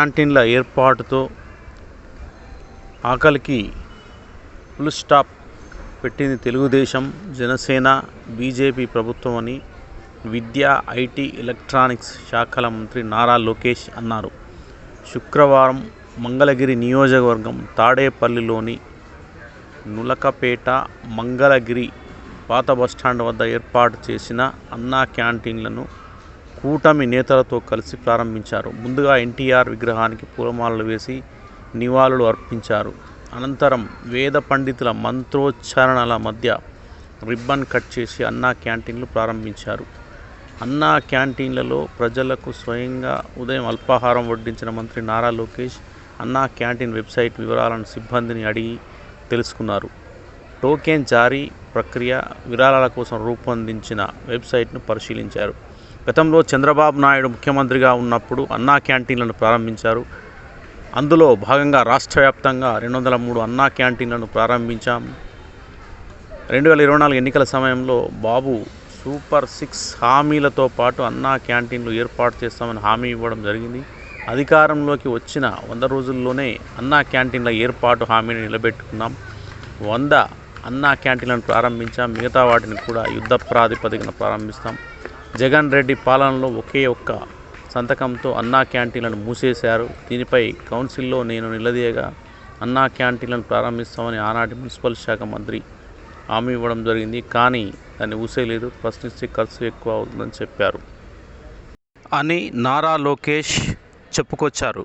క్యాంటీన్ల ఏర్పాటుతో ఆకలికి full stop పెట్టింది Telugu Desam Janasena BJP ప్రభుత్వం అని విద్యా ఐటీ ఎలక్ట్రానిక్స్ శాఖల మంత్రి నారా లోకేష్ అన్నారు. శుక్రవారం మంగళగిరి నియోజకవర్గం తాడేపల్లిలోని నులకపేట మంగళగిరి పాత బస్టాండ్ వద్ద ఏర్పాటు చేసిన అన్నా క్యాంటీన్లను కూటమి నేతలతో కలిసి ప్రారంభించారు. ముందుగా ఎన్టీఆర్ విగ్రహానికి పూలమాలలు వేసి నివాళులు అర్పించారు. అనంతరం వేద పండితుల మంత్రోచ్చారణల మధ్య రిబ్బన్ కట్ చేసి అన్నా క్యాంటీన్లు ప్రారంభించారు. అన్నా క్యాంటీన్లలో ప్రజలకు స్వయంగా ఉదయం అల్పాహారం వడ్డించిన మంత్రి నారా లోకేష్ అన్నా క్యాంటీన్ వెబ్సైట్ వివరాలను సిబ్బందిని అడిగి తెలుసుకున్నారు. టోకెన్ జారీ ప్రక్రియ విరాళాల కోసం రూపొందించిన వెబ్సైట్ను పరిశీలించారు. గతంలో చంద్రబాబు నాయుడు ముఖ్యమంత్రిగా ఉన్నప్పుడు అన్నా క్యాంటీన్లను ప్రారంభించారు. అందులో భాగంగా రాష్ట్ర వ్యాప్తంగా రెండు వందల మూడు అన్నా క్యాంటీన్లను ప్రారంభించాం. రెండు వేల ఇరవై నాలుగు ఎన్నికల సమయంలో బాబు సూపర్ సిక్స్ హామీలతో పాటు అన్నా క్యాంటీన్లు ఏర్పాటు చేస్తామని హామీ ఇవ్వడం జరిగింది. అధికారంలోకి వచ్చిన వంద రోజుల్లోనే అన్నా క్యాంటీన్ల ఏర్పాటు హామీని నిలబెట్టుకున్నాం. వంద అన్నా క్యాంటీన్లను ప్రారంభించాం. మిగతా వాటిని కూడా యుద్ధ ప్రాతిపదికన ప్రారంభిస్తాం. జగన్ రెడ్డి పాలనలో ఒకే ఒక్క సంతకంతో అన్నా క్యాంటీన్లను మూసేశారు. దీనిపై కౌన్సిల్లో నేను నిలదీయగా అన్నా క్యాంటీన్లను ప్రారంభిస్తామని ఆనాటి మున్సిపల్ శాఖ మంత్రి హామీ ఇవ్వడం జరిగింది. కానీ దాన్ని ఊసేయలేదు ప్రశ్నిస్తే ఖర్చు ఎక్కువ అవుతుందని చెప్పారు. అని నారా లోకేష్ చెప్పుకొచ్చారు.